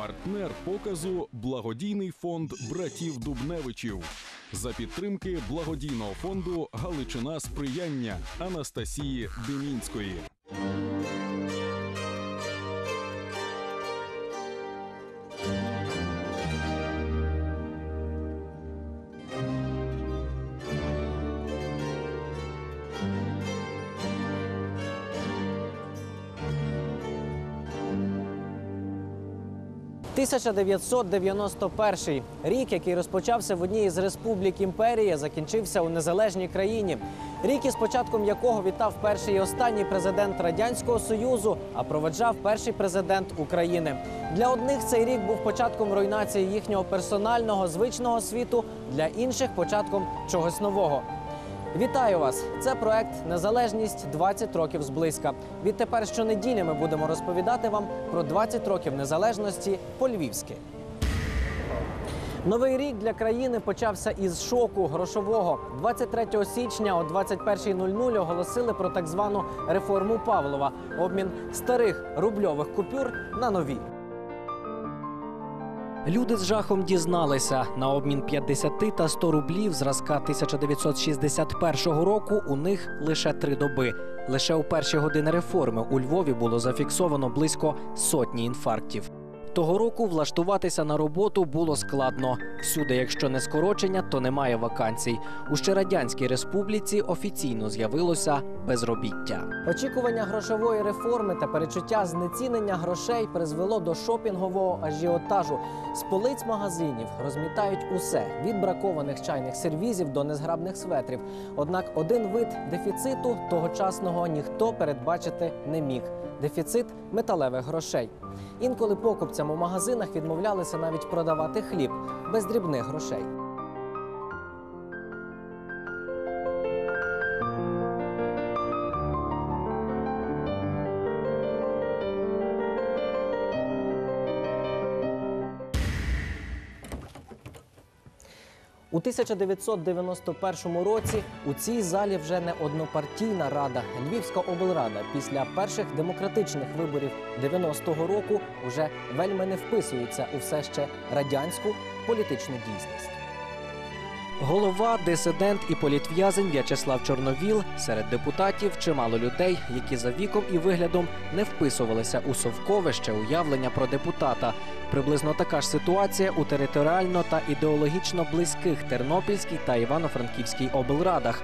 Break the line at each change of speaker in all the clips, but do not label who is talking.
Партнер показу благодійний фонд братів Дубневичів за підтримки благодійного фонду Галичина сприяння Анастасії Демінської.
– 1991 рік, який розпочався в одній із республік імперії, закінчився у незалежній країні. Рік, із початком якого вітав перший і останній президент радянського союзу, а проведжав перший президент України. Для одних цей рік був початком руйнації їхнього персонального звичного світу, для інших початком чогось нового. Вітаю вас! Це проект Незалежність 20 років зблизька. Відтепер щонеділі ми будемо розповідати вам про 20 років незалежності по-львівськи. Новий рік для країни почався із шоку грошового. 23 січня о 21.00 оголосили про так звану реформу Павлова обмін старих рубльових купюр на нові. Люди з жахом дізналися на обмін 50 та 100 рублів зразка 1961 року. У них лише три доби. Лише у перші години реформи у Львові було зафіксовано близько сотні інфарктів. Того року влаштуватися на роботу було складно. Всюди, якщо не скорочення, то немає вакансій. У ще радянській республіці офіційно з'явилося безробіття. Очікування грошової реформи та перечуття знецінення грошей призвело до шопінгового ажіотажу. З полиць магазинів розмітають усе від бракованих чайних сервізів до незграбних светрів. Однак один вид дефіциту тогочасного ніхто передбачити не міг дефіцит металевих грошей. Інколи покупцям у магазинах відмовлялися навіть продавати хліб без дрібних грошей. У 1991 році у цій залі вже не однопартійна рада Львівська облрада після перших демократичних виборів 90-го року вже вельми не вписується у все ще радянську політичну дійсність. Голова, дисидент і політв'язень В'ячеслав Чорновіл серед депутатів чимало людей, які за віком і виглядом не вписувалися у совковище уявлення про депутата. Приблизно така ж ситуація у територіально та ідеологічно близьких Тернопільській та Івано-Франківській облрадах.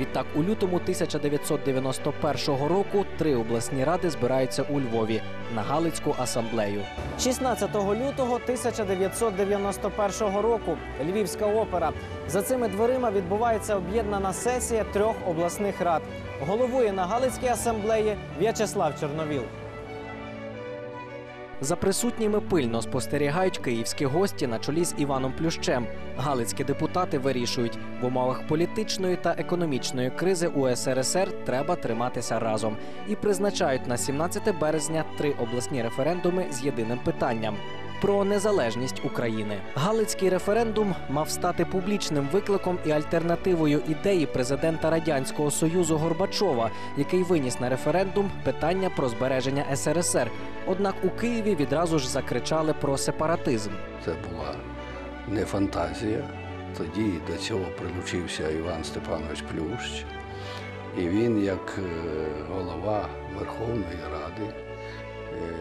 Відтак, у лютому 1991 року три обласні ради збираються у Львові на Галицьку асамблею. 16 лютого 1991 року Львівська опера. За цими дверима відбувається об'єднана сесія трьох обласних рад. Головує на Галицькій асамблеї В'ячеслав Чорновіл. За присутніми пильно спостерігають київські гості на чолі з Іваном Плющем. Галицькі депутати вирішують, в умовах політичної та економічної кризи у СРСР треба триматися разом і призначають на 17 березня три обласні референдуми з єдиним питанням. Про незалежність України Галицький референдум мав стати публічним викликом і альтернативою ідеї президента радянського союзу Горбачова, який виніс на референдум питання про збереження СРСР. Однак у Києві відразу ж закричали про сепаратизм.
Це була не фантазія. Тоді до цього прилучився Іван Степанович Плющ. І він, як е, голова Верховної Ради, е,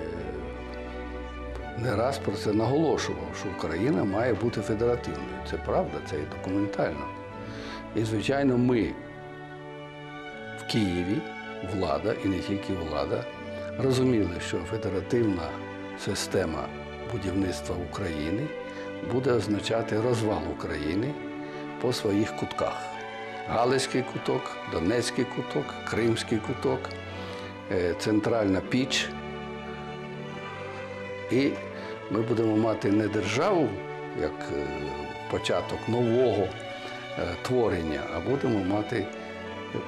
не раз про це наголошував, що Україна має бути федеративною. Це правда, це і документально. І, звичайно, ми в Києві, влада, і не тільки влада, розуміли, що федеративна система будівництва України буде означати розвал України по своїх кутках. Галицький куток, Донецький куток, Кримський куток, е, Центральна Піч. І ми будемо мати не державу як е, початок нового е, творення, а будемо мати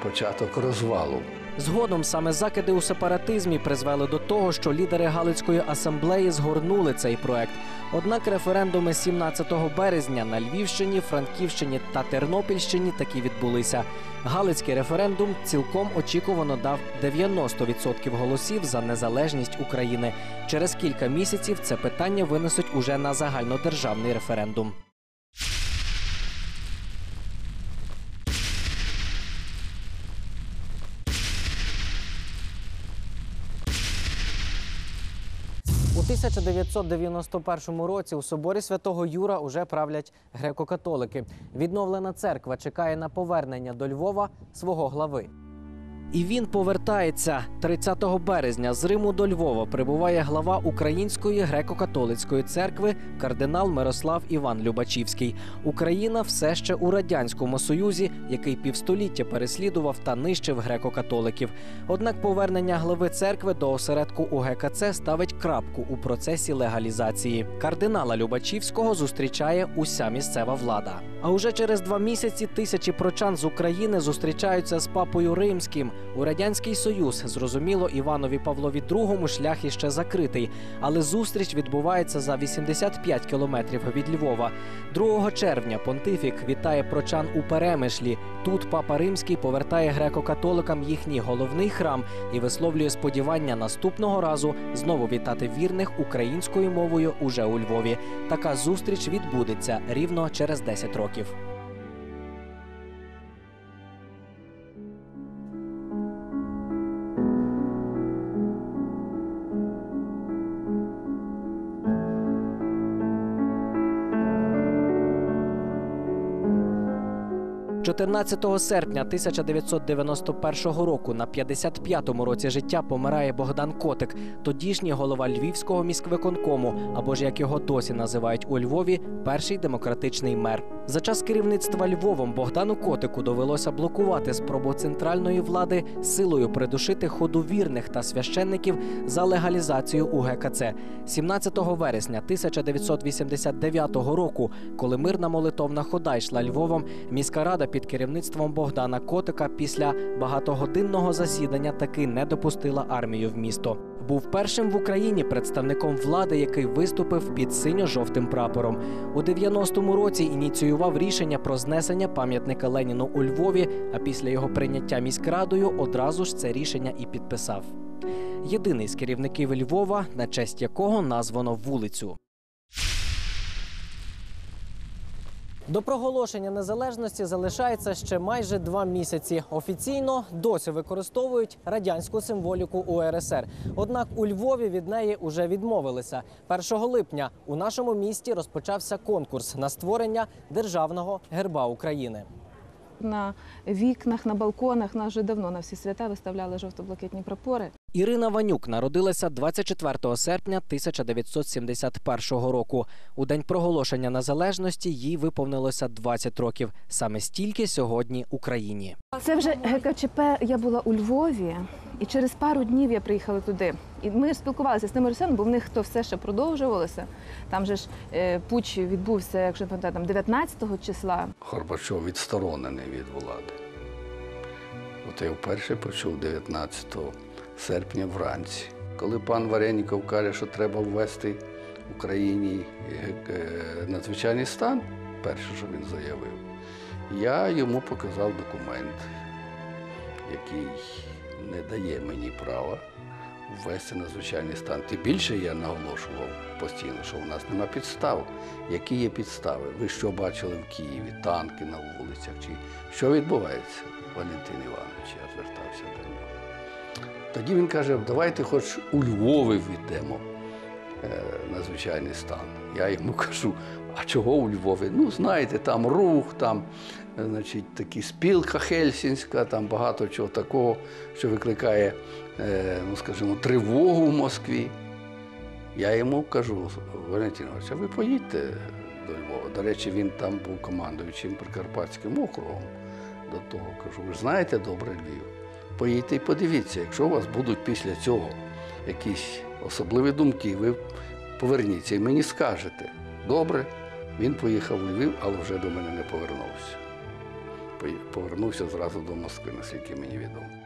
початок розвалу.
Згодом саме закиди у сепаратизмі призвели до того, що лідери Галицької асамблеї згорнули цей проект. Однак референдуми 17 березня на Львівщині, Франківщині та Тернопільщині таки відбулися. Галицький референдум цілком очікувано дав 90% голосів за незалежність України. Через кілька місяців це питання винесуть уже на загальнодержавний референдум. У 1991 році у соборі святого Юра уже правлять греко-католики. Відновлена церква чекає на повернення до Львова свого глави. І він повертається 30 березня з Риму до Львова. Прибуває глава Української греко-католицької церкви кардинал Мирослав Іван Любачівський. Україна все ще у радянському союзі, який півстоліття переслідував та нищив греко-католиків. Однак повернення глави церкви до осередку УГКЦ ставить крапку у процесі легалізації. Кардинала Любачівського зустрічає уся місцева влада. А уже через два місяці тисячі прочан з України зустрічаються з папою римським. У радянський союз зрозуміло Іванові Павлові II шлях іще закритий, але зустріч відбувається за 85 кілометрів від Львова. 2 червня понтифік вітає прочан у Перемишлі. Тут папа римський повертає греко-католикам їхній головний храм і висловлює сподівання наступного разу знову вітати вірних українською мовою уже у Львові. Така зустріч відбудеться рівно через 10 років. – 14 серпня 1991 року на 55-му році життя помирає Богдан Котик, тодішній голова Львівського міськвиконкому, або ж як його досі називають у Львові, перший демократичний мер. За час керівництва Львовом Богдану Котику довелося блокувати спробу центральної влади силою придушити ходу вірних та священників за легалізацію УГКЦ. 17 вересня 1989 року, коли мирна молитовна хода йшла Львовом, міська рада під керівництвом Богдана Котика після багатогодинного засідання таки не допустила армію в місто. Був першим в Україні представником влади, який виступив під синьо-жовтим прапором. У 90-му році ініціював рішення про знесення пам'ятника Леніну у Львові. А після його прийняття міськрадою одразу ж це рішення і підписав. Єдиний з керівників Львова, на честь якого названо вулицю. До проголошення незалежності залишається ще майже два місяці. Офіційно досі використовують радянську символіку УРСР. Однак у Львові від неї уже відмовилися. 1 липня у нашому місті розпочався конкурс на створення державного герба України.
На вікнах, на балконах нас вже давно на всі свята виставляли жовто-блакитні прапори.
Ірина Ванюк народилася 24 серпня 1971 року. У день проголошення незалежності їй виповнилося 20 років. Саме стільки сьогодні Україні.
Це вже ГКЧП. Я була у Львові, і через пару днів я приїхала туди. І ми спілкувалися з тими росіянами, бо в них то все ще продовжувалося. Там же ж е, путч відбувся, якщо не пам'ятаю, там 19 числа.
Горбачов відсторонений від влади. От я вперше почув 19 серпня вранці, коли пан Вареніков каже, що треба ввести в Україні е, е, надзвичайний стан, перше, що він заявив, я йому показав документ, який не дає мені права ввести надзвичайний стан. Тим більше я наголошував постійно, що у нас нема підстав. Які є підстави? Ви що бачили в Києві? Танки на вулицях? Чи що відбувається? Валентин Іванович, я звертався до нього. Тоді він каже, давайте хоч у Львові е, надзвичайний стан. Я йому кажу, а чого у Львові? Ну, знаєте, там рух, там е, значить, такі спілка Хельсінська, там багато чого такого, що викликає, е, ну, скажімо, тривогу в Москві. Я йому кажу, Валентин Іванович, а ви поїдьте до Львова. До речі, він там був командуючим Прикарпатським округом. До того кажу, ви ж знаєте добре Львів. Поїдьте і подивіться, якщо у вас будуть після цього якісь особливі думки, ви поверніться і мені скажете. Добре, він поїхав у Львів, але вже до мене не повернувся. Повернувся зразу до Москви, наскільки мені відомо.